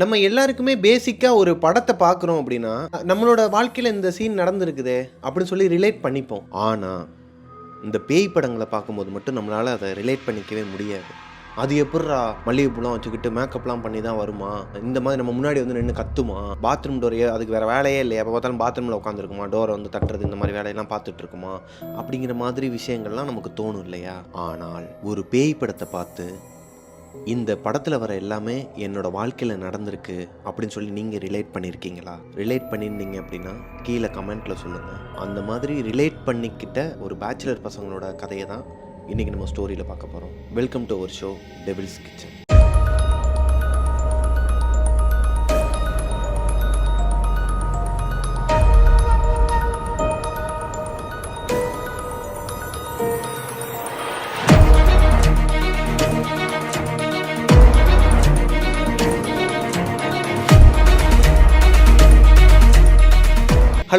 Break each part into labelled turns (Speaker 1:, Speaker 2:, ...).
Speaker 1: நம்ம எல்லாருக்குமே பேசிக்காக ஒரு படத்தை பார்க்குறோம் அப்படின்னா நம்மளோட வாழ்க்கையில் இந்த சீன் நடந்திருக்குதே அப்படின்னு சொல்லி ரிலேட் பண்ணிப்போம். ஆனால் இந்த பேய் படங்களை பார்க்கும்போது மட்டும் நம்மளால் அதை ரிலேட் பண்ணிக்கவே முடியாது. அது எப்படிரா மல்லிகைப்பூலாம் வச்சுக்கிட்டு மேக்கப்லாம் பண்ணி தான் வருமா? இந்த மாதிரி நம்ம முன்னாடி வந்து நின்று கத்துமா? பாத்ரூம் டோர் அதுக்கு வேறு வேலையே இல்லையா. எப்போ பார்த்தாலும் பாத்ரூமில் உட்காந்துருக்குமா டோரை வந்து தட்டுறது இந்த மாதிரி வேலையெல்லாம் பார்த்துட்டு இருக்குமா அப்படிங்கிற மாதிரி விஷயங்கள்லாம் நமக்கு தோணும் இல்லையா? ஆனால் ஒரு பேய் படத்தை பார்த்து இந்த படத்தில் வர எல்லாமே என்னோட வாழ்க்கையில் நடந்திருக்கு அப்படின்னு சொல்லி நீங்கள் ரிலேட் பண்ணியிருக்கீங்களா ரிலேட் பண்ணியிருந்தீங்க அப்படின்னா கீழே கமெண்ட்டில் சொல்லுங்கள் அந்த மாதிரி ரிலேட் பண்ணிக்கிட்ட ஒரு பேச்சுலர் பசங்களோட கதையை தான் இன்றைக்கி நம்ம ஸ்டோரியில் பார்க்க போகிறோம் வெல்கம் டு ஒரு show devil's kitchen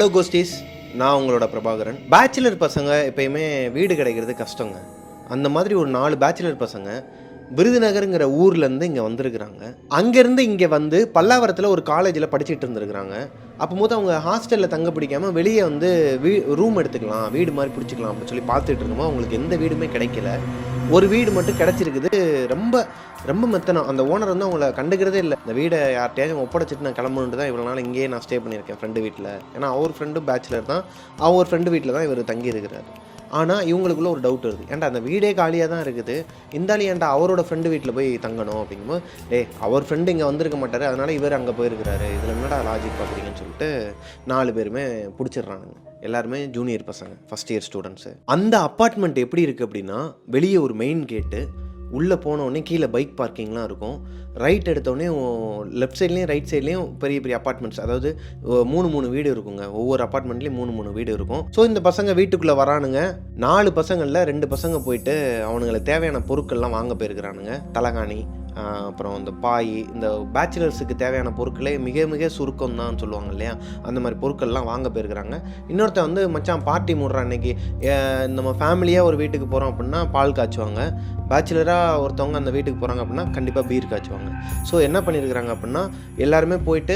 Speaker 1: hello ghosties நான் உங்களோட பிரபாகரன். பேச்சுலர் பசங்க எப்பயுமே வீடு கிடைக்கிறது கஷ்டங்க. அந்த மாதிரி ஒரு நாலு பேச்சுலர் பசங்க விருதுநகருங்கிற ஊர்லேருந்து இங்கே வந்திருக்கிறாங்க. அங்கேருந்து இங்கே வந்து பல்லாவரத்தில் ஒரு காலேஜில் படிச்சுட்டு இருந்திருக்கிறாங்க. அப்போது அவங்க ஹாஸ்டலில் தங்க பிடிக்காம வெளியே வந்து வீ ரூம் எடுத்துக்கலாம் வீடு மாதிரி பிடிச்சிக்கலாம் அப்படின்னு சொல்லி பார்த்துட்டு இருந்தோம் அவங்களுக்கு எந்த வீடுமே கிடைக்கல. ஒரு வீடு மட்டும் கிடச்சிருக்குது. ரொம்ப ரொம்ப மெத்தனம். அந்த ஓனர் வந்து அவங்கள கண்டுக்கிறதே இல்லை. இந்த வீடை யார்கிட்டயாச்சும் ஒப்படைச்சிட்டு நான் கிளம்பணுன்ட்டு தான் இவ்வளோ நாள் இங்கேயே நான் ஸ்டே பண்ணியிருக்கேன் ஃப்ரெண்டு வீட்டில் ஏன்னா அவர் ஃப்ரெண்டும் பேச்சுலர் தான். அவர் ஃப்ரெண்டு வீட்டில் தான் இவர் தங்கியிருக்கிறார். ஆனால் இவங்களுக்குள்ள ஒரு டவுட் வருது. ஏன்டா அந்த வீடே காலியாக தான் இருக்குது. இந்தாலி ஏன்டா அவரோட ஃப்ரெண்டு வீட்டில் போய் தங்கணும் அப்படிங்கும்போது ஏ அவர் ஃப்ரெண்டு இங்கே வந்திருக்க மாட்டார் அதனால் இவர் அங்கே போயிருக்கிறாரு. இதில் என்னடா லாஜிக் பார்க்குறீங்கன்னு சொல்லிட்டு நாலு பேருமே பிடிச்சிடுறானுங்க. எல்லாருமே ஜூனியர் பசங்க ஃபஸ்ட் இயர் ஸ்டூடெண்ட்ஸு அந்த அப்பார்ட்மெண்ட் எப்படி இருக்குது அப்படின்னா வெளியே ஒரு மெயின் கேட்டு உள்ளே போனோடனே கீழே பைக் பார்க்கிங்லாம் இருக்கும். ரைட் எடுத்தோடனே லெஃப்ட் சைட்லேயும் ரைட் சைட்லேயும் பெரிய பெரிய அப்பார்ட்மெண்ட்ஸ் அதாவது மூணு மூணு வீடு இருக்குங்க. ஒவ்வொரு அப்பார்ட்மெண்ட்லேயும் மூணு மூணு வீடு இருக்கும். ஸோ இந்த பசங்க வீட்டுக்குள்ளே வரானுங்க. நாலு பசங்களில் ரெண்டு பசங்க போயிட்டு அவனுங்களை தேவையான பொருட்கள்லாம் வாங்க போயிருக்கிறானுங்க. தலகாணி அப்புறம் இந்த பாய் இந்த பேச்சுலர்ஸுக்கு தேவையான பொருட்களே மிக மிக சுருக்கம் தான் சொல்லுவாங்க இல்லையா? அந்த மாதிரி பொருட்கள்லாம் வாங்க போயிருக்கிறாங்க. இன்னொருத்தன் வந்து மச்சான் பார்ட்டி மூடுறான் அன்னைக்கு நம்ம ஃபேமிலியாக ஒரு வீட்டுக்கு போகிறோம் அப்படின்னா பால் காய்ச்சுவாங்க. பேச்சுலராக ஒருத்தவங்க அந்த வீட்டுக்கு போகிறாங்க அப்படின்னா கண்டிப்பாக பீர் காய்ச்சுவாங்க. ஸோ என்ன பண்ணியிருக்கிறாங்க அப்படின்னா எல்லாருமே போயிட்டு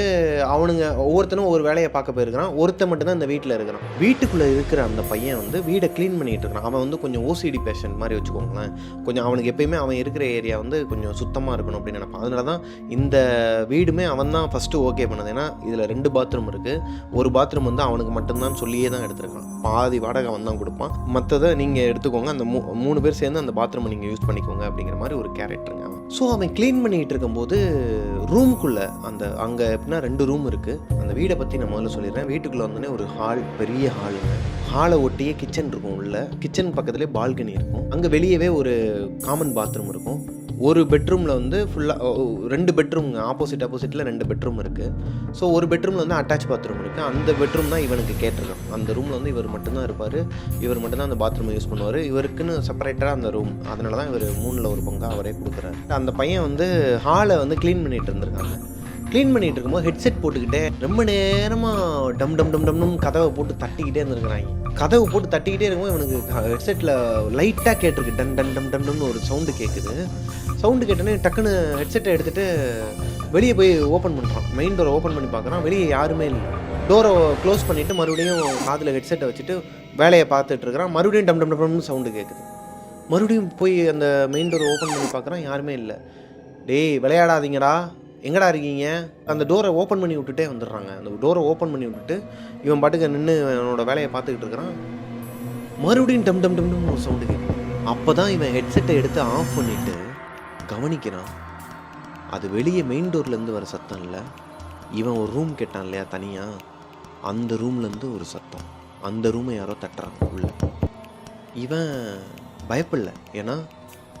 Speaker 1: அவனுங்க ஒவ்வொருத்தனும் ஒரு வேலையை பார்க்க போயிருக்கிறான். ஒருத்தன் மட்டும்தான் இந்த வீட்டில் இருக்கிறான். வீட்டுக்குள்ளே இருக்கிற அந்த பையன் வந்து வீடை க்ளீன் பண்ணிகிட்டு இருக்கிறான் அவன் வந்து கொஞ்சம் ஓசிடி பேஷண்ட் மாதிரி வச்சுக்கோங்களேன். கொஞ்சம் அவனுக்கு எப்பயுமே அவன் இருக்கிற ஏரியா வந்து கொஞ்சம் சுத்தமாக இருக்கணும் அப்படின்னு நினைப்பான். அதனால தான் இந்த வீடுமே அவன் தான் ஃபஸ்ட்டு ஓகே பண்ணது. ஏன்னா இதில் ரெண்டு பாத்ரூம் இருக்குது ஒரு பாத்ரூம் வந்து அவனுக்கு மட்டும்தான் சொல்லியே தான் எடுத்திருக்கான். பாதி வாடகை அவன் தான் கொடுப்பான். மற்றதை நீங்கள் எடுத்துக்கோங்க. அந்த மூ மூணு பேர் சேர்ந்து அந்த பாத்ரூமை நீங்கள் யூஸ் பண்ணிக்கோங்க அப்படிங்கிற மாதிரி ஒரு கேரக்டருங்க அவன். ஸோ அவன் க்ளீன் பண்ணிகிட்டு இருக்கும்போது ரூம்குள்ளே அந்த அங்கே எப்படின்னா ரெண்டு ரூம் இருக்குது அந்த வீடை பற்றி நான் முதல்ல சொல்லிடுறேன். வீட்டுக்குள்ளே வந்தோடனே ஒரு ஹால் பெரிய ஹாலுங்க ஹாலை ஒட்டியே கிச்சன் இருக்கும். உள்ள கிச்சன் பக்கத்துலேயே பால்கனி இருக்கும். அங்கே வெளியவே ஒரு காமன் பாத்ரூம் இருக்கும். ஒரு பெட்ரூமில் வந்து ஃபுல்லாக ரெண்டு பெட்ரூம் ஆப்போசிட் ஆப்போசிட்டில் ரெண்டு பெட்ரூம் இருக்குது ஸோ ஒரு பெட்ரூமில் வந்து அட்டாச் பாத்ரூம் இருக்குது அந்த பெட்ரூம் தான் இவனுக்கு கேட்டிருக்கான் அந்த ரூமில் வந்து இவர் மட்டும்தான் இருப்பார். இவர் மட்டும்தான் அந்த பாத்ரூமை யூஸ் பண்ணுவார். இவருக்குன்னு செப்பரேட்டராக அந்த ரூம் அதனால தான் இவர் மூணில் ஒரு பங்காக அவரே கொடுக்குறாரு. அந்த பையன் வந்து ஹாலை வந்து க்ளீன் பண்ணிகிட்டு இருந்திருக்காங்க. க்ளீன் பண்ணிட்டு இருக்கும்போது ஹெட்செட் போட்டுக்கிட்டே ரொம்ப நேரமாக டம் டம் டம் டம்னு கதவை போட்டு தட்டிக்கிட்டே இருந்திருக்கிறாங்க. கதவை போட்டு தட்டிக்கிட்டே இருக்கும்போது இவனுக்கு ஹெட்செட்டில் லைட்டாக கேட்டிருக்கு. டன் டன் டம் டம்னு ஒரு சவுண்டு கேட்குது சவுண்டு கேட்டோன்னே டக்குன்னு ஹெட்செட்டை எடுத்துகிட்டு வெளியே போய் ஓப்பன் பண்ணுறான் மெயின் டோரை ஓப்பன் பண்ணி பார்க்குறான் வெளியே யாருமே இல்லை. டோரை க்ளோஸ் பண்ணிவிட்டு மறுபடியும் காதில் ஹெட்செட்டை வச்சுட்டு வேலையை பார்த்துட்டு இருக்கிறான். மறுபடியும் டம் டம் டம்னு சவுண்டு கேட்குது மறுபடியும் போய் அந்த மெயின் டோரை ஓப்பன் பண்ணி பார்க்குறான் யாருமே இல்லை. டேய் விளையாடாதீங்கடா. எங்கடா இருக்கீங்க? அந்த டோரை ஓப்பன் பண்ணி விட்டுட்டே வந்துடுறாங்க. அந்த டோரை ஓப்பன் பண்ணி விட்டுட்டு இவன் பாட்டுக்கு நின்று அவனோட வேலையை பார்த்துக்கிட்டு இருக்கிறான். மறுபடியும் டம் டம் டம்னு ஒரு சவுண்டு கேட்கும் அப்போ தான் இவன் ஹெட்செட்டை எடுத்து ஆஃப் பண்ணிவிட்டு கவனிக்கிறான். அது வெளியே மெயின் டோர்லேருந்து வர சத்தம் இல்லை. இவன் ஒரு ரூம் கேட்டான் இல்லையா தனியாக அந்த ரூம்லேருந்து ஒரு சத்தம். அந்த ரூமை யாரோ தட்டுறாங்க உள்ள. இவன் பயப்படல ஏன்னா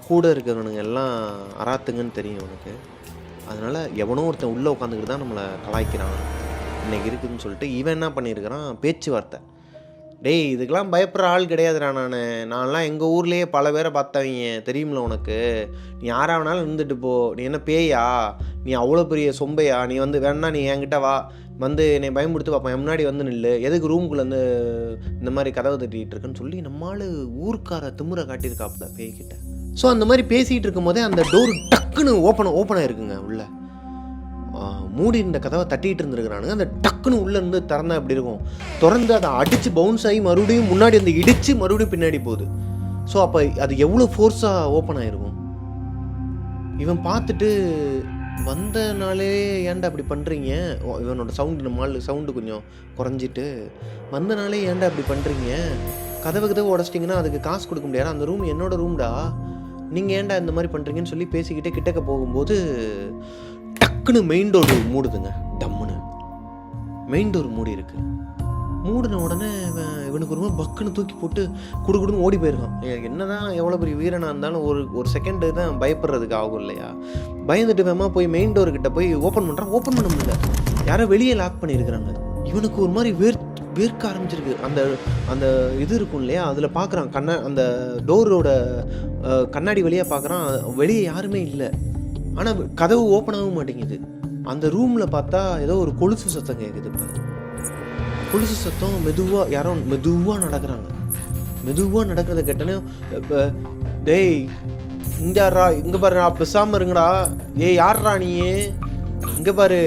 Speaker 1: கூட இருக்கிறவனுங்க எல்லாம் அராத்துங்கன்னு தெரியும் அவனுக்கு அதனால் எவனோ ஒருத்தன் உள்ளே உட்காந்துக்கிட்டு தான் நம்மளை கலாய்க்கிறான். இன்றைக்கி இருக்குதுன்னு சொல்லிட்டு இவன் என்ன பண்ணியிருக்கிறான்? பேச்சுவார்த்தை. டேய் இதுக்கெல்லாம் பயப்படுற ஆள் கிடையாதுடா நான். நான்லாம் எங்கள் ஊர்லேயே பல பேரை பார்த்தவங்க. தெரியுமில உனக்கு? நீ யாராக வேணாலும் இருந்துட்டு போ. நீ என்ன பேயா? நீ அவ்வளோ பெரிய சொம்பையா? நீ வந்து வேணா நீ என்கிட்ட வா. வந்து என்னை பயமுடுத்து பார்ப்பேன் முன்னாடி வந்து நில்லு. எதுக்கு ரூம்குள்ளே வந்து இந்த மாதிரி கதவை தட்டிகிட்டு இருக்குன்னு சொல்லி நம்மளால் ஊர்க்கார திமுறை காட்டியிருக்காப்புல பேய்கிட்ட. ஸோ அந்த மாதிரி பேசிகிட்டு இருக்கும்போதே அந்த டோர் டக்குன்னு ஓப்பன் ஓப்பன் ஆயிருக்குங்க உள்ள. மூடி இருந்த கதவை தட்டிகிட்டு இருந்திருக்கிறானுங்க. அந்த டக்குன்னு உள்ளே இருந்து திறந்தா எப்படி இருக்கும்? திறந்து அதை அடித்து பவுன்ஸ் ஆகி மறுபடியும் முன்னாடி அந்த இடித்து மறுபடியும் பின்னாடி போகுது. ஸோ அப்போ அது எவ்வளோ ஃபோர்ஸாக ஓப்பன் ஆகிருக்கும் இவன் பார்த்துட்டு வந்தனாலே ஏன்டா அப்படி பண்ணுறீங்க இவனோட சவுண்டு நம்மால் சவுண்டு கொஞ்சம் குறைஞ்சிட்டு வந்தனாலே ஏன்டா அப்படி பண்ணுறீங்க கதவு கதவு உடச்சிட்டிங்கன்னா அதுக்கு காசு கொடுக்க முடியாது? அந்த ரூம் என்னோடய ரூம்டா நீங்கள் ஏன்டா இந்த மாதிரி பண்ணுறீங்கன்னு சொல்லி பேசிக்கிட்டே கிட்டக்க போகும்போது டக்குன்னு மெயின் டோர் மூடுதுங்க டம்முன்னு. மெயின் டோர் மூடி இருக்கு. மூடின உடனே இவன் இவனுக்கு ஒரு மாதிரி பக்குன்னு தூக்கி போட்டு குடுக்குடுன்னு ஓடி போயிருக்கான். என்ன என்னதான் எவ்வளோ பெரிய வீரனாக இருந்தாலும் ஒரு ஒரு செகண்டு தான் பயப்படுறதுக்கு ஆகும் இல்லையா? பயந்துட்டு வேமா போய் மெயின் டோர்கிட்ட போய் ஓப்பன் பண்ணுறான் ஓப்பன் பண்ண முடியல. யாரோ வெளியே லாக் பண்ணியிருக்கிறாங்க. இவனுக்கு ஒரு மாதிரி வேர் வேர்க்க ஆரம்பிச்சிருக்கு. அந்த அந்த இது இருக்கும் இல்லையா? அதில் பார்க்குறான் கண்ணா அந்த டோரோட கண்ணாடி வழியாக பார்க்குறான் வெளியே யாருமே இல்லை. ஆனால் கதவு ஓப்பன் ஆக மாட்டேங்குது. அந்த ரூமில் பார்த்தா ஏதோ ஒரு கொலுசு சத்தம் கேட்குது இப்போ. கொலுசு சத்தம் மெதுவாக யாரோ மெதுவாக நடக்கிறாங்க. மெதுவாக நடக்கிறத கேட்டோன்னே இப்போ டேய் இங்க இங்கே பாரு பெசாமல் இருங்கடா. ஏய் யார்ரா நீ இங்கே பாரு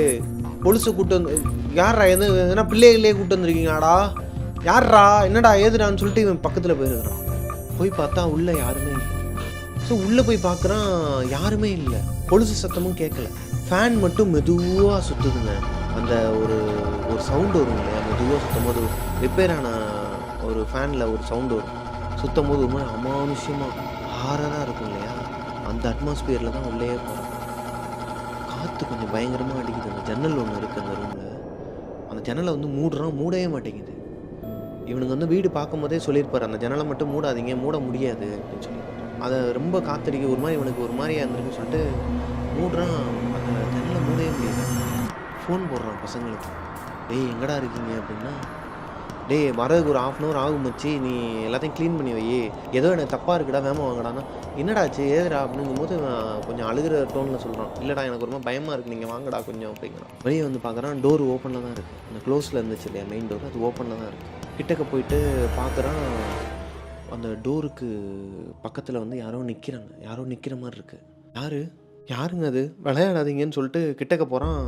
Speaker 1: கொலுசு கூட்டம் யார்ரா எது எதுனா பிள்ளைகளே கூட்டு வந்திருக்கீங்களாடா? யார்ரா என்னடா ஏதுடான்னு சொல்லிட்டு இவன் பக்கத்தில் போயிருக்கிறான். போய் பார்த்தா உள்ளே யாருமே இல்லை. ஸோ உள்ளே போய் பார்க்குறான் யாருமே இல்லை. கொலுசு சத்தமும் கேட்கல. ஃபேன் மட்டும் மெதுவாக சுற்றுதுங்க அந்த ஒரு ஒரு சவுண்டு வரும் இல்லையா? மெதுவாக சுற்றும் போது ரிப்பேர் ஆன ஒரு ஃபேனில் ஒரு சவுண்டு வரும். சுற்றும் போது ஒரு மாதிரி அமானுஷ்யமாக ஹாரராக இருக்கும் இல்லையா? அந்த அட்மாஸ்பியரில் தான் உள்ளே போகிறோம் காற்று கொஞ்சம் பயங்கரமாக அடிக்குது. அந்த ஜன்னல் ஒன்று இருக்குது அந்த ரூமில் அந்த ஜன்னலை வந்து மூடுறான் மூடவே மாட்டேங்குது. இவனுங்க வந்து வீடு பார்க்கும்போதே சொல்லியிருப்பார் அந்த ஜன்னலை மட்டும் மூடாதீங்க மூட முடியாது அப்படின்னு சொல்லி. அதை ரொம்ப காத்தடிக்க ஒரு மாதிரி இவனுக்கு ஒரு மாதிரியாக இருந்திருக்குன்னு சொல்லிட்டு மூடுறான். அந்த ஜன்னலை மூடவே முடியாது ஃபோன் போடுறான் பசங்களுக்கு. டேய் எங்கடா இருக்கீங்க? அப்படின்னா டேய் வரதுக்கு ஒரு ஆஃப் அன் ஹவர் ஆகும் வச்சு நீ எல்லாத்தையும் க்ளீன் பண்ணி வை. ஏதோ எனக்கு தப்பாக இருக்குடா வேமா வாங்கடான்னா. என்னடாச்சு ஏதுடா அப்படிங்கும்போது கொஞ்சம் அழுகிற டோனில் சொல்கிறான் இல்லைடா எனக்கு ரொம்ப பயமாக இருக்குது நீங்கள் வாங்கடா கொஞ்சம் அப்படிங்கிறான். வெளியே வந்து பார்க்குறான் டோர் ஓப்பனில் தான் இருக்குது அந்த க்ளோஸில் இருந்துச்சு இல்லையா மெயின் டோர் அது ஓப்பனில் தான் இருக்குது கிட்டக்க போயிட்டு பார்க்குறான் அந்த டோருக்கு பக்கத்தில் வந்து யாரோ நிற்கிறாங்க யாரோ நிற்கிற மாதிரி இருக்குது யார்? யாருங்க அது? விளையாடாதீங்கன்னு சொல்லிட்டு கிட்டக்க போகிறான்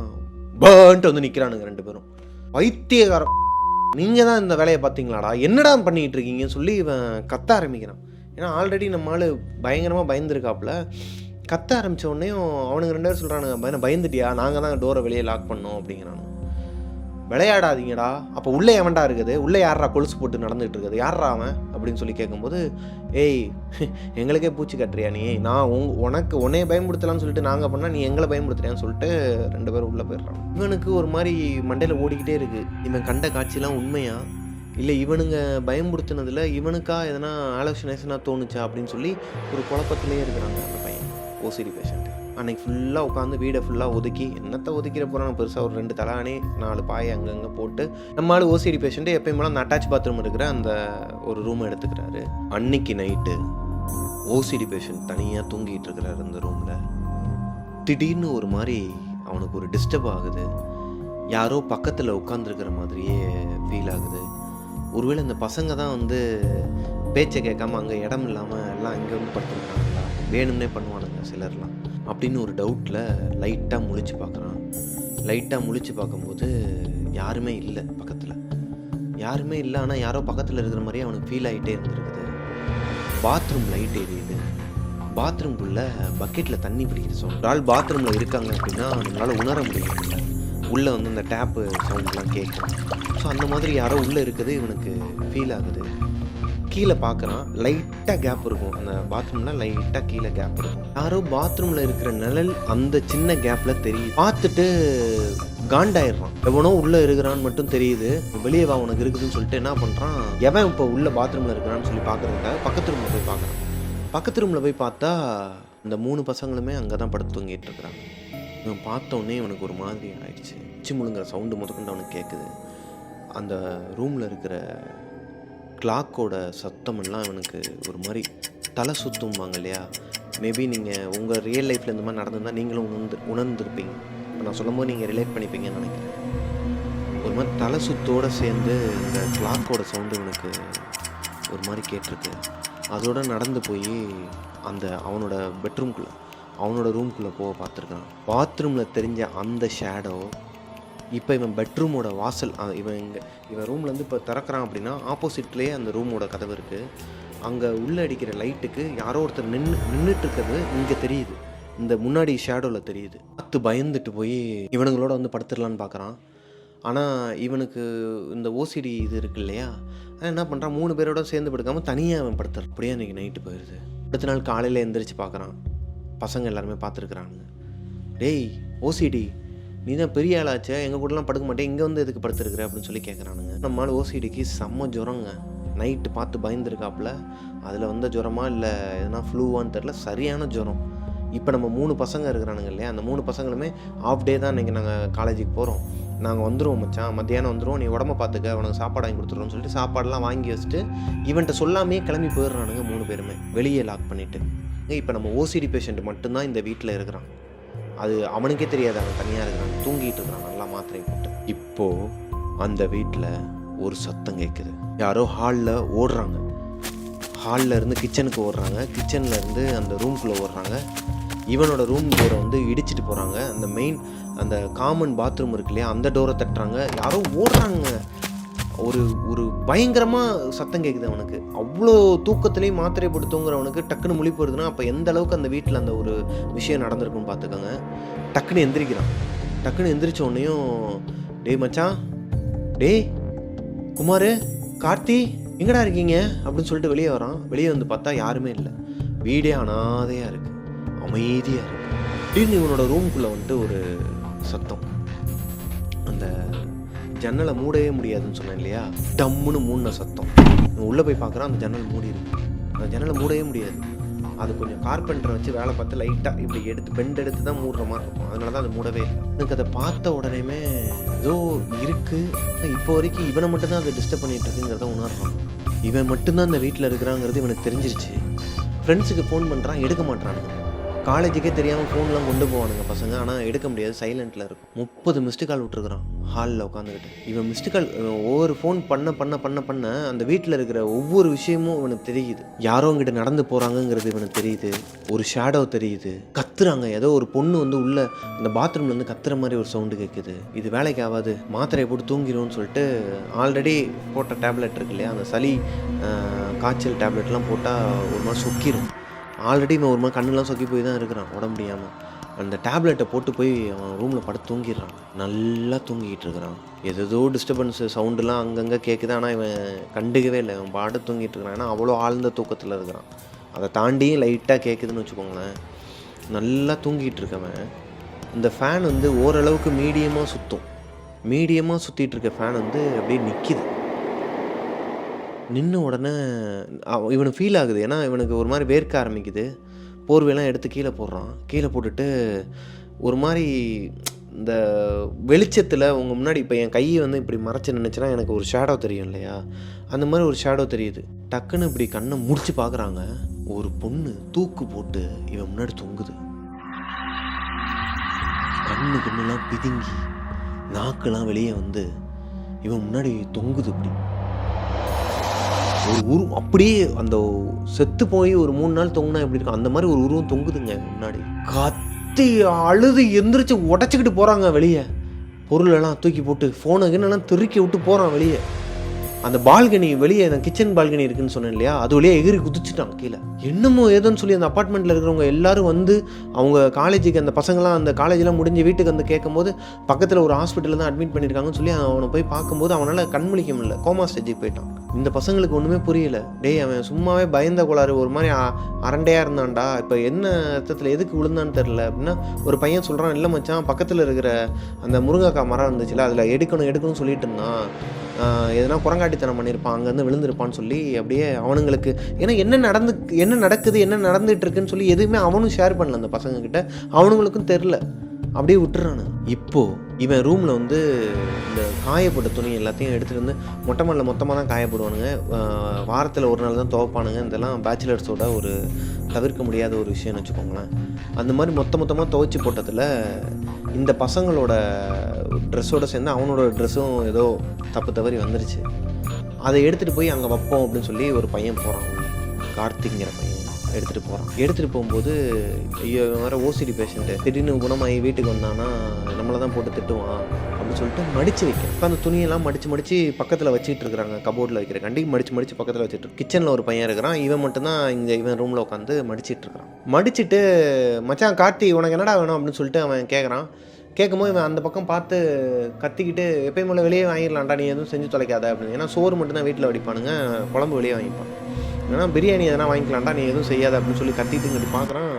Speaker 1: பேன்ட்டு வந்து நிற்கிறானுங்க ரெண்டு பேரும். வைத்தியகாரம் நீங்கள் தான் இந்த வேலையை பார்த்தீங்களாடா? என்னடா பண்ணிக்கிட்டு இருக்கீங்கன்னு சொல்லி இவன் கத்த ஆரம்பிக்கிறான். ஏன்னா ஆல்ரெடி நம்ம ஆள் பயங்கரமாக பயந்துருக்காப்புல. கத்த ஆரம்பித்த உடனே அவனுங்க ரெண்டு பேரும் சொல்கிறானுங்க பயந்துட்டியா? நாங்கள் தான் டோரை வெளியே லாக் பண்ணோம் அப்படிங்கிறானு விளையாடாதீங்கடா. அப்போ உள்ளே எவன்டா இருக்குது? உள்ளே யாரா கொலுசு போட்டு நடந்துகிட்டு இருக்குது யாரா அவன்? அப்படின்னு சொல்லி கேட்கும்போது ஏய் எங்களுக்கே பூச்சி கட்டுறியா நீ? நான் உங் உனக்கு உன்னைய பயன்படுத்தலாம்னு சொல்லிட்டு நாங்கள் பண்ணால் நீ எங்களை பயன்படுத்துறியான்னு சொல்லிட்டு ரெண்டு பேரும் உள்ளே போயிடுறான் இவனுக்கு ஒரு மாதிரி மண்டையில் ஓடிக்கிட்டே இருக்குது இவன் கண்ட காட்சிலாம் உண்மையா? இல்லை இவனுங்க பயன்படுத்தினதில் இவனுக்கா எதனா ஆலோசனைசனாக தோணுச்சா? அப்படின்னு சொல்லி ஒரு குழப்பத்திலே இருக்கிறாங்க அந்த பையன் ஓசிடி பேஷண்ட்டு அன்னைக்கு ஃபுல்லாக உட்காந்து வீடை ஃபுல்லாக ஒதுக்கி என்னத்தை ஒதுக்கிற போகிறோம் பெருசாக ஒரு ரெண்டு தலானே நாலு பாய் அங்கங்கே போட்டு நம்ம ஓசிடி பேஷண்ட்டு எப்பயும் போல அந்த அட்டாச் பாத்ரூம் இருக்கிற அந்த ஒரு ரூம் எடுத்துக்கிறாரு. அன்னைக்கு நைட்டு ஓசிடி பேஷண்ட் தனியாக தூங்கிட்டு இருக்கிறாரு அந்த ரூமில் திடீர்னு ஒரு மாதிரி அவனுக்கு ஒரு டிஸ்டர்ப் ஆகுது. யாரோ பக்கத்தில் உட்காந்துருக்கிற மாதிரியே ஃபீல் ஆகுது. ஒருவேளை இந்த பசங்க தான் வந்து பேச்சை கேட்காம அங்கே இடம் இல்லாமல் எல்லாம் இங்கே வந்து படுத்துருக்காங்களா? வேணும்னே பண்ணுவானுங்க சிலர்லாம். அப்படின்னு ஒரு டவுட்டில் லைட்டாக முழிச்சு பார்க்குறான். லைட்டாக முழிச்சு பார்க்கும்போது யாருமே இல்லை பக்கத்தில். யாருமே இல்லை ஆனால் யாரோ பக்கத்தில் இருக்கிற மாதிரியே அவனுக்கு ஃபீல் ஆகிட்டே இருந்திருக்குது. பாத்ரூம் லைட் எரியுது பாத்ரூம்குள்ளே பக்கெட்டில் தண்ணி பிடிக்கிற சவுண்ட் ஆள் பாத்ரூமில் இருக்காங்க அப்படின்னா நம்மளால் உணர முடியல. உள்ளே வந்து அந்த டேப்பு சவுண்ட்லாம் கேட்கும் ஸோ அந்த மாதிரி யாரோ உள்ளே இருக்குது இவனுக்கு ஃபீல் ஆகுது. கீழே பார்க்குறான் லைட்டாக கேப் இருக்கும். அந்த பாத்ரூமில் லைட்டாக கீழே கேப் இருக்கும். யாரோ பாத்ரூமில் இருக்கிற நிழல் அந்த சின்ன கேப்பில் தெரியுது. பார்த்துட்டு காண்டாயிடுறான். எவனோ உள்ளே இருக்கிறான்னு மட்டும் தெரியுது. வெளியே வா உனக்கு இருக்குதுன்னு சொல்லிட்டு என்ன பண்ணுறான் எவன் இப்போ உள்ள பாத்ரூமில் இருக்கிறான்னு சொல்லி பார்க்குறதுக்காக பக்கத்து ரூமில் போய் பார்க்குறான். பக்கத்து ரூமில் போய் பார்த்தா இந்த மூணு பசங்களுமே அங்கே தான் படுத்து தூங்கிட்டு இருக்கிறாங்க. இவன் பார்த்தோன்னே இவனுக்கு ஒரு மாதிரி ஆயிடுச்சு. உச்சி முழுங்குற சவுண்டு முதற்கொண்டு அவனுக்கு கேட்குது அந்த ரூமில் இருக்கிற கிளாக்கோட சத்தமெல்லாம் இவனுக்கு ஒரு மாதிரி தலை சுத்தும்பாங்க இல்லையா? மேபி நீங்கள் உங்கள் ரியல் லைஃப்பில் இந்த மாதிரி நடந்திருந்தால் நீங்களும் உணர்ந்து உணர்ந்துருப்பீங்க. இப்போ நான் சொல்லும்போது நீங்கள் ரிலேட் பண்ணிப்பீங்கன்னு நினைக்கிறேன். ஒரு மாதிரி தலை சுத்தோடு சேர்ந்து இந்த கிளாக்கோட சவுண்டு இவனுக்கு ஒரு மாதிரி கேட்டிருக்கு. அதோட நடந்து போய் அந்த அவனோட பெட்ரூம்குள்ளே அவனோட ரூம்குள்ளே போக பார்த்துருக்கான். பாத்ரூமில் தெரிஞ்ச அந்த ஷேடோ இப்போ இவன் பெட்ரூமோட வாசல் இவன் இங்கே இவன் ரூம்லேருந்து இப்போ திறக்கிறான் அப்படின்னா ஆப்போசிட்லேயே அந்த ரூமோட கதவு இருக்குது அங்கே உள்ளே அடிக்கிற லைட்டுக்கு யாரோ ஒருத்தர் நின்று நின்றுட்டு இருக்கிறது இங்கே தெரியுது. இந்த முன்னாடி ஷேடோவில் தெரியுது. பார்த்து பயந்துட்டு போய் இவனுங்களோட வந்து படுத்துடலான்னு பார்க்குறான் ஆனால் இவனுக்கு இந்த ஓசிடி இது இருக்கு இல்லையா? என்ன பண்ணுறான் மூணு பேரோட சேர்ந்து படுக்காமல் தனியாக அவன் படுத்துறான் அப்படியே அன்றைக்கி நைட்டு போயிடுது அடுத்த நாள் காலையில் எந்திரிச்சு பார்க்குறான் பசங்க எல்லாருமே பார்த்துருக்குறானுங்க. டேய் ஓசிடி நீ தான் பெரிய ஆளாச்சே எங்கள் கூடலாம் படுக்க மாட்டேன் இங்கே வந்து எதுக்கு படுத்துருக்குற அப்படின்னு சொல்லி கேட்குறானுங்க நம்மளால் ஓசிடிக்கு செம்ம ஜுரங்க நைட்டு பார்த்து பயந்துருக்காப்புல அதில் வந்த ஜுரமா இல்லை எதனா ஃப்ளூவான்னு தெரில சரியான ஜுரம். இப்போ நம்ம மூணு பசங்க இருக்கிறானுங்க இல்லையா அந்த மூணு பசங்களுமே ஆஃப் டே தான் இன்றைக்கி நாங்கள் காலேஜுக்கு போகிறோம் நாங்கள் வந்துடுவோம் மச்சான் மத்தியானம் வந்துடுவோம் நீ உடம்ப பார்த்துக்க உனக்கு சாப்பாடு வாங்கி கொடுத்துருவோம்னு சொல்லிட்டு சாப்பாடெல்லாம் வாங்கி வச்சுட்டு இவன்ட்ட சொல்லாமே கிளம்பி போயிடுறானுங்க மூணு பேருமே. வெளியே லாக் பண்ணிவிட்டு இப்போ நம்ம ஓசிடி பேஷண்ட் மட்டும்தான் இந்த வீட்டில் இருக்கிறான். அது அவனுக்கே தெரியாது அவன் தனியாக இருக்கிறான். தூங்கிட்டு இருக்கிறான் நல்லா மாத்திரை போட்டு. இப்போது அந்த வீட்டில் ஒரு சத்தம் கேட்குது யாரோ ஹாலில் ஓடுறாங்க. ஹாலில் இருந்து கிச்சனுக்கு ஓடுறாங்க. கிச்சனில் இருந்து அந்த ரூம்குள்ளே ஓடுறாங்க. இவனோட ரூம் டோரை வந்து இடிச்சிட்டு போகிறாங்க அந்த மெயின் அந்த காமன் பாத்ரூம் இருக்கு இல்லையா அந்த டோரை தட்டுறாங்க. யாரோ ஓடுறாங்க. ஒரு ஒரு பயங்கரமாக சத்தம் கேட்குது அவனுக்கு. அவ்வளோ தூக்கத்துலேயும் மாத்திரை படுத்துங்கிறவனுக்கு டக்குன்னு முழிப்பு வருதுன்னா அப்போ எந்த அளவுக்கு அந்த வீட்டில் அந்த ஒரு விஷயம் நடந்திருக்குன்னு பார்த்துக்கோங்க டக்குன்னு எந்திரிக்கிறான். டக்குன்னு எந்திரிச்ச உடனேயும் டேய் மச்சான் டேய் குமார் கார்த்தி எங்கடா இருக்கீங்க? அப்படின்னு சொல்லிட்டு வெளியே வரான். வெளியே வந்து பார்த்தா யாருமே இல்லை. வீடே அனாதையாக இருக்குது அமைதியாக இருக்குது திடீர்னு இவனோட ரூம்குள்ளே வந்துட்டு ஒரு சத்தம். அந்த ஜன்னலை மூடவே முடியாதுன்னு சொன்னேன் இல்லையா? டம்முன்னு மூடின சத்தம். உள்ளே போய் பார்க்குறான் அந்த ஜன்னல் மூடி இருக்கு. அந்த ஜன்னலை மூடவே முடியாது. அது கொஞ்சம் கார்பெண்டரை வச்சு வேலை பார்த்து லைட்டாக இப்படி எடுத்து பெண்ட் எடுத்து தான் மூடுற மாதிரி இருக்கும். அதனால தான் அது மூடவே இல்லை. எனக்கு அதை பார்த்த உடனேமே ஏதோ இருக்குது இப்போ வரைக்கும் இவனை மட்டும்தான் அதை டிஸ்டர்ப் பண்ணிட்டு இருக்குங்கிறத உணர்றான் இவன் மட்டும்தான் அந்த வீட்டில் இருக்கிறாங்கிறது இவனுக்கு தெரிஞ்சிருச்சு. ஃப்ரெண்ட்ஸுக்கு ஃபோன் பண்ணுறான் எடுக்க மாட்றானுங்க. காலேஜுக்கே தெரியாமல் ஃபோன்லாம் கொண்டு போவானுங்க பசங்க. ஆனால் எடுக்க முடியாது. சைலண்ட்டில் இருக்கும். முப்பது மிஸ்டு கால் விட்டுருக்குறான். ஹாலில் உட்காந்துக்கிட்டு இவன் மிஸ்டு கால் ஒவ்வொரு ஃபோன் பண்ண பண்ண பண்ண பண்ண அந்த வீட்டில் இருக்கிற ஒவ்வொரு விஷயமும் இவனுக்கு தெரியுது. யாரோ இங்கிட்ட நடந்து போகிறாங்கங்கிறது இவனுக்கு தெரியுது. ஒரு ஷேடோ தெரியுது. கத்துறாங்க. ஏதோ ஒரு பொண்ணு வந்து உள்ள இந்த பாத்ரூம்ல இருந்து கத்துற மாதிரி ஒரு சவுண்டு கேட்குது இது வேலைக்கு ஆகாது. மாத்திரையை போட்டு தூங்கிடும்னு சொல்லிட்டு ஆல்ரெடி போட்ட டேப்லெட் இருக்கு இல்லையா? அந்த சளி காய்ச்சல் டேப்லெட்லாம் போட்டால் ஒரு மாதிரி சொக்கிரும். ஆல்ரெடி இவன் ஒரு மாதிரி கண்ணெல்லாம் சொக்கி போய் தான் இருக்கிறான் உடம்பு முடியாமல் அந்த டேப்லெட்டை போட்டு போய் அவன் ரூமில் படுத்து தூங்கிடுறான். நல்லா தூங்கிக்கிட்டு இருக்கிறான். ஏதேதோ டிஸ்டர்பன்ஸு சவுண்டுலாம் அங்கங்கே கேட்குது ஆனால் இவன் கண்டுக்கவே இல்லை. இவன் பாட்டு தூங்கிட்டு இருக்கிறான். ஏன்னா அவ்வளோ ஆழ்ந்த தூக்கத்தில் இருக்கிறான். அதை தாண்டியும் லைட்டாக கேட்குதுன்னு வச்சுக்கோங்களேன். நல்லா தூங்கிட்டு இருக்கவன். இந்த ஃபேன் வந்து ஓரளவுக்கு மீடியமாக சுற்றும் மீடியமாக சுற்றிட்டு இருக்க ஃபேன் வந்து அப்படியே நிற்கிது நின்று உடனே அவ- இவனுக்கு ஃபீல் ஆகுது. ஏன்னா இவனுக்கு ஒரு மாதிரி வேர்க்க ஆரம்பிக்குது. போர்வையெல்லாம் எடுத்து கீழே போடுறான். கீழே போட்டுட்டு ஒரு மாதிரி இந்த வெளிச்சத்தில் உங்கள் முன்னாடி இப்போ என் கையை வந்து இப்படி மறைச்சு நினச்சினா எனக்கு ஒரு ஷேடோ தெரியும் இல்லையா? அந்த மாதிரி ஒரு ஷேடோ தெரியுது. டக்குன்னு இப்படி கண்ணை முடிச்சு பார்க்குறாங்க ஒரு பொண்ணு தூக்கு போட்டு இவன் முன்னாடி தொங்குது. கண்ணு கண்ணுலாம் பிதுங்கி நாக்கெல்லாம் வெளியே வந்து இவன் முன்னாடி தொங்குது இப்படி. ஒரு உரு அப்படியே அந்த செத்து போய் ஒரு மூணு நாள் தொங்குனா எப்படி இருக்கும்? அந்த மாதிரி ஒரு உருவம் தொங்குதுங்க முன்னாடி. கத்தி அழுது எந்திரிச்சு உடச்சிக்கிட்டு போகிறாங்க வெளியே. பொருளெல்லாம் தூக்கி போட்டு ஃபோனை எல்லாம் தெருக்கி விட்டு போகிறான் வெளியே. அந்த பால்கனி வெளியே அந்த கிச்சன் பால்கனி இருக்குன்னு சொன்னேன் இல்லையா? அது வழியாக எகிரி குதிச்சுட்டான் கீழே. என்னமோ ஏதோன்னு சொல்லி அந்த அப்பார்ட்மெண்ட்டில் இருக்கிறவங்க எல்லாரும் வந்து அவங்க காலேஜுக்கு அந்த பசங்களாம் அந்த காலேஜெலாம் முடிஞ்சு வீட்டுக்கு வந்து கேட்கும்போது பக்கத்தில் ஒரு ஹாஸ்பிட்டலில் தான் அட்மிட் பண்ணியிருக்காங்கன்னு சொல்லி அவனை போய் பார்க்கும்போது அவனால் கண்முழிக்க முடியல. கோமா ஸ்டேஜுக்கு போயிட்டான். இந்த பசங்களுக்கு ஒன்றுமே புரியல. டேய் அவன் சும்மாவே பயந்த கோளாறு ஒரு மாதிரி அரண்டையாக இருந்தான்டா. இப்போ என்ன அர்த்தத்தில் எதுக்கு விழுந்தான்னு தெரில அப்படின்னா ஒரு பையன் சொல்கிறான் இல்லை மச்சான் பக்கத்தில் இருக்கிற அந்த முருங்கைக்காய் மரம் இருந்துச்சுல அதில் எடுக்கணும் எடுக்கணும்னு சொல்லிட்டு இருந்தான். எதனா குரங்காட்டித்தனம் பண்ணியிருப்பான் அங்கேருந்து விழுந்திருப்பான்னு சொல்லி அப்படியே அவனுங்களுக்கு ஏன்னா என்ன நடந்து என்ன நடக்குது என்ன நடந்துட்டு இருக்குன்னு சொல்லி எதுவுமே அவனும் ஷேர் பண்ணல அந்த பசங்க கிட்ட அவனுங்களுக்கும் தெரில அப்படியே விட்டுறானு. இப்போ இவன் ரூமில் வந்து இந்த காயப்பட்ட துணி எல்லாத்தையும் எடுத்துகிட்டு வந்து மொட்டை மாடில் மொத்தமாக தான் காயப்படுவானுங்க. வாரத்தில் ஒரு நாள் தான் துவைப்பானுங்க. இதெல்லாம் பேச்சுலர்ஸோட ஒரு தவிர்க்க முடியாத ஒரு விஷயம்னு வச்சுக்கோங்களேன். அந்த மாதிரி மொத்த மொத்தமாக துவைச்சி போட்டதில் இந்த பசங்களோட ட்ரெஸ்ஸோட சேர்ந்து அவனோட ட்ரெஸ்ஸும் ஏதோ தப்பு தவறி வந்துருச்சு. அதை எடுத்துகிட்டு போய் அங்கே வைப்போம் அப்படின்னு சொல்லி ஒரு பையன் போகிறான் கார்த்திக்ங்கிற பையன். எடுத்துகிட்டு போகிறான் எடுத்துகிட்டு போகும்போது ஐயோ இவன் வேறு ஓசிடி பேஷண்ட்டு திடீர்னு குணமாகி வீட்டுக்கு வந்தான்னா நம்மளை தான் போட்டு திட்டுவான் அப்படின்னு சொல்லிட்டு மடித்து வைக்கிறேன் இப்போ அந்த துணியெல்லாம் மடித்து மடித்து பக்கத்தில் வச்சுட்டு இருக்கிறாங்க கபோர்டில் வைக்கிற கண்டி மடித்து மடித்து பக்கத்தில் வச்சுட்டு கிச்சனில் ஒரு பையன் இருக்கிறான் இவன் மட்டும்தான் இங்கே இவன் ரூமில் உட்காந்து மடிச்சிட்டு இருக்கிறான். மடிச்சுட்டு மச்சான் கார்த்தி உனக்கு என்னடா வேணும்? அப்படின்னு சொல்லிட்டு அவன் கேட்குறான் கேட்கும்போது இவன் அந்த பக்கம் பார்த்து கத்திக்கிட்டு எப்பயும் போல வெளியே வாங்கிடலாம்டா நீ எதுவும் செஞ்சு தொலைக்காத அப்படின்னு. ஏன்னா சோறு மட்டும்தான் வீட்டில் வடிப்பானுங்க குழம்பு வெளியே வாங்கிப்பான். ஏன்னா பிரியாணி எதனா வாங்கிக்கலாம்டா நீ எதுவும் செய்யாத அப்படின்னு சொல்லி கத்திட்டு இங்கிட்டு பார்க்குறான்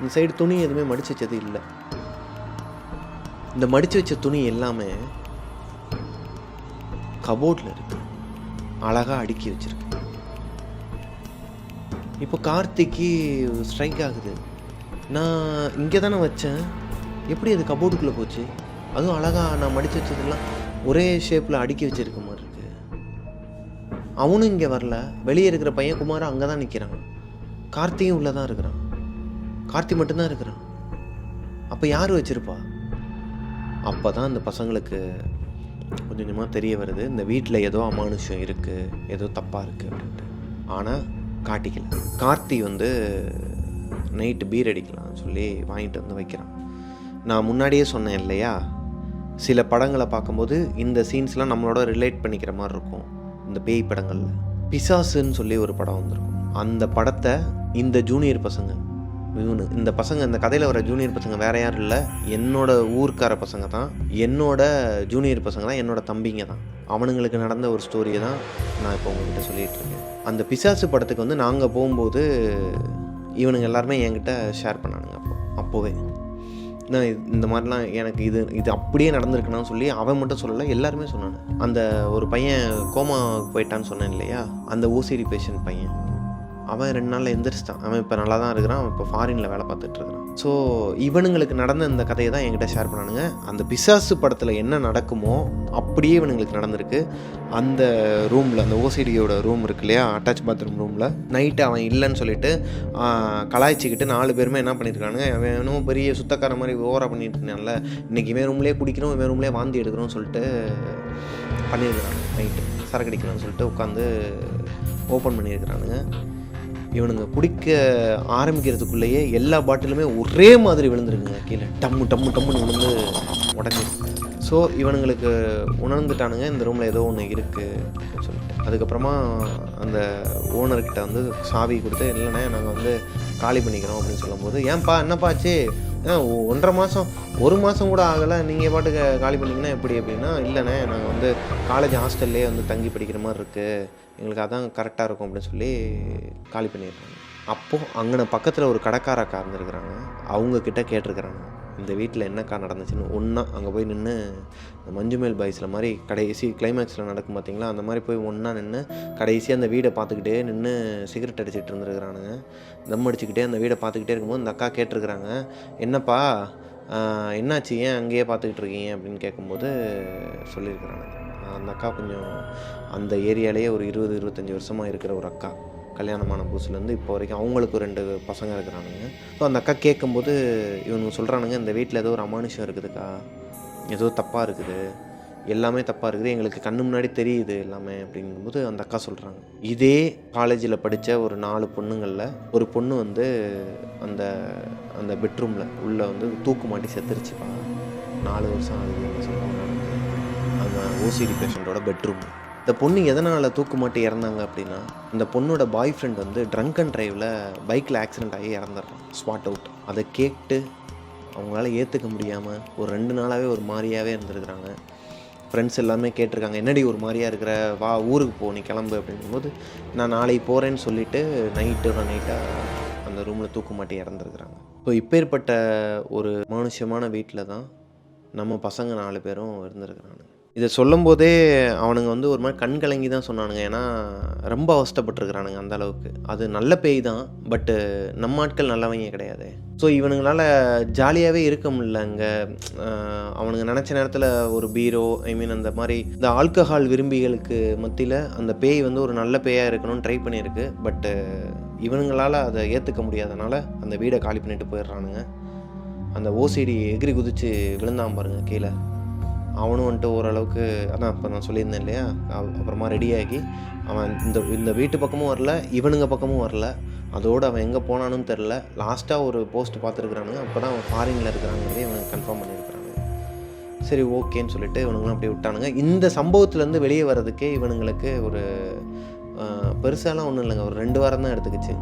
Speaker 1: இந்த சைடு துணி எதுவுமே மடித்து வச்சது இல்லை. இந்த மடிச்சு வச்ச துணி எல்லாமே கபோர்டில் இருக்கு. அழகாக அடுக்கி வச்சிருக்கு. இப்போ கார்த்திக்கு ஸ்ட்ரைக் ஆகுது. நான் இங்கே தானே வச்சேன். எப்படி அது கபோர்டுக்குள்ளே போச்சு? அதுவும் அழகாக நான் மடித்து வச்சதெல்லாம் ஒரே ஷேப்பில் அடுக்கி வச்சிருக்க அவனும் இங்கே வரல. வெளியே இருக்கிற பையன் குமார் அங்கே தான் நிற்கிறான் கார்த்தியும் உள்ளே தான் இருக்கிறான். கார்த்தி மட்டும்தான் இருக்கிறான். அப்போ யார் வச்சுருப்பா? அப்போ தான் அந்த பசங்களுக்கு கொஞ்சம் கொஞ்சமாக தெரிய வருது இந்த வீட்டில் ஏதோ அமானுஷம் இருக்குது ஏதோ தப்பாக இருக்குது அப்படின்ட்டு. ஆனால் காட்டிக்கல. கார்த்தி வந்து நைட்டு பீர் அடிக்கலாம் சொல்லி வாங்கிட்டு வந்து வைக்கிறான். நான் முன்னாடியே சொன்னேன் இல்லையா? சில படங்களை பார்க்கும்போது இந்த சீன்ஸ்லாம் நம்மளோட ரிலேட் பண்ணிக்கிற மாதிரி இருக்கும். இந்த பேய் படங்களில். பிசாசுன்னு சொல்லி ஒரு படம் வந்திருக்கும். அந்த படத்தை இந்த ஜூனியர் பசங்க இவனு இந்த பசங்க இந்த கதையில் வர ஜூனியர் பசங்க வேற யாரும் இல்லை. என்னோட ஊர்க்கார பசங்க தான். என்னோட ஜூனியர் பசங்க தான் என்னோட தம்பிங்க தான். அவனுங்களுக்கு நடந்த ஒரு ஸ்டோரியை தான் நான் இப்போ உங்ககிட்ட சொல்லிட்டு இருக்கேன். அந்த பிசாசு படத்துக்கு வந்து நாங்கள் போகும்போது இவனுங்க எல்லாருமே என்கிட்ட ஷேர் பண்ணானுங்க அப்போ. அப்போவே. நான் இந்த மாதிரிலாம் எனக்கு இது இது அப்படியே நடந்திருக்குன்னு சொல்லி அவன் மட்டும் சொல்லலை எல்லாருமே சொன்னான் அந்த ஒரு பையன் கோமா போயிட்டான்னு சொன்னேன் இல்லையா? அந்த ஓசிடி பேஷண்ட் பையன். அவன் ரெண்டு நாளில் எந்திரிச்சிட்டான். அவன் இப்போ நல்லா தான் இருக்கிறான். அவன் இப்போ ஃபாரினில் வேலை பார்த்துட்டு இருக்கிறான். ஸோ இவனுங்களுக்கு நடந்த இந்த கதையை தான் என்கிட்ட ஷேர் பண்ணானுங்க. அந்த பிசாசு படத்தில் என்ன நடக்குமோ அப்படியே இவனுங்களுக்கு நடந்திருக்கு. அந்த ரூமில் அந்த ஓசிடியோட ரூம் இருக்கு இல்லையா? அட்டாச் பாத்ரூம் ரூமில் நைட்டு அவன் இல்லைன்னு சொல்லிட்டு கலாய்ச்சிக்கிட்டு நாலு பேருமே என்ன பண்ணியிருக்கானுங்க அவன் இன்னும் பெரிய சுத்தக்கார மாதிரி ஓவராக பண்ணிட்டு இருந்தான்ல இன்றைக்கி இவன் ரூம்லேயே குடிக்கிறோம் இவன் ரூம்லேயே வாந்தி எடுக்கிறோம்னு சொல்லிட்டு பண்ணியிருக்கிறாங்க நைட்டு சரக்கு அடிக்கலாம்னு சொல்லிட்டு உட்காந்து ஓப்பன் பண்ணியிருக்கிறானுங்க இவனுங்க குடிக்க ஆரம்பிக்கிறதுக்குள்ளேயே எல்லா பாட்டிலுமே ஒரே மாதிரி விழுந்துருக்குங்க. கீழே டம்மு டம்மு டம்முன்னு விழுந்து உடஞ்சிருக்கு ஸோ இவனுங்களுக்கு உணர்ந்துட்டானுங்க இந்த ரூமில் ஏதோ ஒன்று இருக்குது அப்படின்னு சொல்லிட்டு. அதுக்கப்புறமா அந்த ஓனர்கிட்ட வந்து சாவி கொடுத்து இல்லைண்ணே நாங்கள் வந்து காலி பண்ணிக்கிறோம் அப்படின்னு சொல்லும்போது ஏன்பா என்னப்பா ஆச்சு? ஒன்றரை மாதம் ஒரு மாதம் கூட ஆகலை. நீங்கள் பாட்டுக்கு காலி பண்ணிங்கன்னா எப்படி அப்படின்னா இல்லைண்ணே நாங்கள் வந்து காலேஜ் ஹாஸ்டல்லே வந்து தங்கி படிக்கிற மாதிரி இருக்குது எங்களுக்கு அதான் கரெக்டாக இருக்கும் அப்படின்னு சொல்லி காலி பண்ணியிருக்காங்க. அப்போது அங்கே பக்கத்தில் ஒரு கடைக்காரக்கா இருந்துருக்குறாங்க இருந்திருக்கிறாங்க அவங்க கேட்டிருக்கிறாங்க இந்த வீட்டில் என்னக்கா நடந்துச்சுன்னு ஒன்றா அங்கே போய் நின்று மஞ்சுமேல் பாய்ஸில் மாதிரி கடைசி கிளைமேக்ஸில் நடக்கும் பார்த்தீங்களா அந்த மாதிரி போய் ஒன்றா நின்று கடைசியாக அந்த வீடை பார்த்துக்கிட்டே நின்று சிகரெட் அடிச்சிட்டு இருந்துருக்குறானுங்க. தம் அடிச்சுக்கிட்டே அந்த வீடை பார்த்துக்கிட்டே இருக்கும்போது இந்த அக்கா கேட்டிருக்கிறாங்க என்னப்பா என்னாச்சு? ஏன் அங்கேயே பார்த்துக்கிட்டு இருக்கீங்க? அப்படின்னு கேட்கும்போது சொல்லியிருக்கிறானுங்க. அந்த அக்கா கொஞ்சம் அந்த ஏரியாலேயே ஒரு இருபது இருபத்தஞ்சி வருஷமாக இருக்கிற ஒரு அக்கா. கல்யாணமான புதுசுலேருந்து இப்போ வரைக்கும் அவங்களுக்கு ரெண்டு பசங்க இருக்கிறானுங்க. ஸோ அந்த அக்கா கேட்கும்போது இவனுங்க சொல்கிறானுங்க இந்த வீட்டில் ஏதோ ஒரு அமானுஷம் இருக்குதுக்கா. ஏதோ தப்பாக இருக்குது. எல்லாமே தப்பாக இருக்குது. எங்களுக்கு கண்ணு முன்னாடி தெரியுது எல்லாமே அப்படிங்கும்போது அந்த அக்கா சொல்கிறாங்க இதே காலேஜில் படித்த ஒரு நாலு பொண்ணுங்களில் ஒரு பொண்ணு வந்து அந்த அந்த பெட்ரூமில் உள்ளே வந்து தூக்கு மாட்டி செத்துருச்சுப்பா. நாலு வருஷம் ஆகுது அந்த அந்த ஓசிடி பேஷண்ட்டோட பெட்ரூம் இந்த பொண்ணு எதனால் தூக்கு மாட்டி இறந்தாங்க அப்படின்னா இந்த பொண்ணோட பாய் ஃப்ரெண்ட் வந்து ட்ரங்க் அண்ட் ட்ரைவில் பைக்கில் ஆக்சிடென்ட் ஆகி இறந்துடுறான். ஸ்பாட் அவுட் அதை கேட்டு அவங்களால ஏற்றுக்க முடியாமல் ஒரு ரெண்டு நாளாகவே ஒரு மாதிரியாகவே இருந்திருக்கிறாங்க. ஃப்ரெண்ட்ஸ் எல்லாமே கேட்டிருக்காங்க என்னடி ஒரு மாதிரியா இருக்கிற? வா ஊருக்கு போ நீ கிளம்பு அப்படிங்கும்போது நான் நாளைக்கு போகிறேன்னு சொல்லிட்டு நைட்டு நைட்டாக அந்த ரூமில் தூக்கு மாட்டி இறந்துருக்குறாங்க. ஸோ இப்பேற்பட்ட ஒரு மனுஷமான வீட்டில் தான் நம்ம பசங்க நாலு பேரும் இருந்திருக்கிறானுங்க. இதை சொல்லும்போதே அவனுங்க வந்து ஒரு மாதிரி கண் கலங்கி தான் சொன்னானுங்க. ஏன்னா ரொம்ப அவஸ்தப்பட்டுருக்குறானுங்க அந்த அளவுக்கு. அது நல்ல பேய் தான் பட்டு நம்ம ஆட்கள் நல்லவங்க கிடையாது. ஸோ இவனுங்களால் ஜாலியாகவே இருக்க முடியல அங்கே அவனுங்க நினச்ச நேரத்தில் ஒரு பீரோ ஐ மீன் அந்த மாதிரி இந்த ஆல்கஹால் விரும்பிகளுக்கு மத்தியில் அந்த பேய் வந்து ஒரு நல்ல பேயாக இருக்கணும்னு ட்ரை பண்ணியிருக்கு. பட்டு இவனுங்களால் அதை ஏற்றுக்க முடியாதனால அந்த வீடை காலி பண்ணிட்டு போயிடுறானுங்க. அந்த ஓசிடி எகிரி குதித்து விழுந்தான் பாருங்க கீழே. அவனும் வந்துட்டு ஓரளவுக்கு அதான் இப்போ நான் சொல்லியிருந்தேன் இல்லையா? அப்புறமா ரெடியாகி அவன் இந்த இந்த வீட்டு பக்கமும் வரல இவனுங்க பக்கமும் வரல. அதோடு அவன் எங்கே போனானும் தெரில லாஸ்ட்டாக ஒரு போஸ்ட் பார்த்துருக்குறானுங்க. அப்போ தான் அவன் ஃபாரினில் இருக்கிறாங்கிறதே இவனுக்கு கன்ஃபார்ம் பண்ணியிருக்கிறாங்க. சரி ஓகேன்னு சொல்லிட்டு இவனுங்களும் அப்படியே விட்டானுங்க. இந்த சம்பவத்துலேருந்து வெளியே வர்றதுக்கே இவனுங்களுக்கு ஒரு பெருசாலாம் ஒன்றும் இல்லைங்க. ஒரு ரெண்டு வாரம் தான் எடுத்துக்கிச்சு.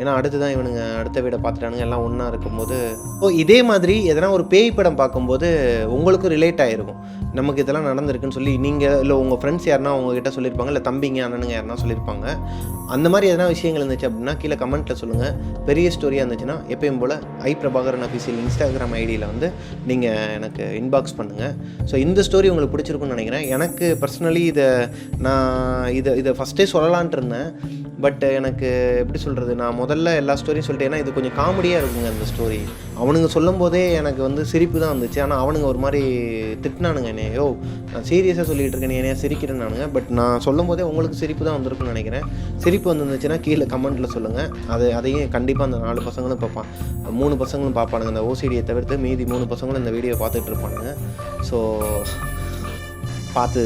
Speaker 1: ஏன்னா அடுத்து தான் இவனுங்க அடுத்த வீடை பார்த்துட்டானுங்க எல்லாம் ஒன்றா இருக்கும்போது ஓ இதே மாதிரி எதனா ஒரு பேய் படம் பார்க்கும்போது உங்களுக்கும் ரிலேட் ஆகிருக்கும் நமக்கு இதெல்லாம் நடந்திருக்குன்னு சொல்லி நீங்கள் இல்லை உங்கள் ஃப்ரெண்ட்ஸ் யாருனா உங்ககிட்ட சொல்லியிருப்பாங்க இல்லை தம்பிங்க அண்ணனுங்க யாருனா சொல்லியிருப்பாங்க அந்த மாதிரி எதனா விஷயங்கள் இருந்துச்சு அப்படின்னா கீழே கமெண்ட்டில் சொல்லுங்கள் பெரிய ஸ்டோரியாக இருந்துச்சுன்னா எப்பயும் போல் ஐ பிரபாகரன் அஃபீஷியல் இன்ஸ்டாகிராம் ஐடியில் வந்து நீங்கள் எனக்கு இன்பாக்ஸ் பண்ணுங்கள் ஸோ இந்த ஸ்டோரி உங்களுக்கு பிடிச்சிருக்குன்னு நினைக்கிறேன். எனக்கு பர்சனலி இதை நான் இதை இதை ஃபஸ்ட்டே சொல்லலான்ட்டு இருந்தேன். பட் எனக்கு எப்படி சொல்கிறது நான் முதல்ல எல்லா ஸ்டோரியும் சொல்லிட்டேன்னா இது கொஞ்சம் காமெடியாக இருக்குங்க அந்த ஸ்டோரி அவனுங்க சொல்லும் போதே எனக்கு வந்து சிரிப்பு தான் வந்துச்சு. ஆனால் அவனுங்க ஒரு மாதிரி திட்டினானுங்க என்னைய. யோ நான் சீரியஸாக சொல்லிட்டு இருக்கேன். என்னைய சிரிக்கிறேன் நானுங்க பட் நான் சொல்லும் போதே உங்களுக்கு சிரிப்பு தான் வந்திருக்குன்னு நினைக்கிறேன். சிரிப்பு வந்துருந்துச்சுன்னா கீழே கமெண்ட்டில் சொல்லுங்கள் அது அதையும் கண்டிப்பாக அந்த நாலு பசங்களும் பார்ப்பான். மூணு பசங்களும் பார்ப்பானுங்க. இந்த ஓசிடியை தவிர்த்து மீதி மூணு பசங்களும் இந்த வீடியோ பார்த்துட்டு இருப்பானுங்க. ஸோ பார்த்து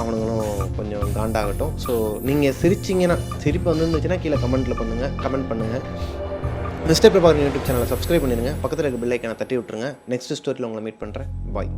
Speaker 1: அவனுங்களும் கொஞ்சம் காண்டாகட்டும். ஸோ நீங்கள் சிரிச்சிங்கன்னா சிரிப்பு வந்துருந்துச்சுன்னா கீழே கமெண்ட்டில் பண்ணுங்கள் கமெண்ட் பண்ணுங்கள் மிஸ்டர் பிரபாகரன் யூடியூப் சேனலை சப்ஸ்கிரைப் பண்ணிடுங்க. பக்கத்தில் இருக்க பில்லைக்கான தட்டி விட்டுருங்க. நெக்ஸ்ட் ஸ்டோரியில் உங்களை மீட் பண்ணுறேன் பாய்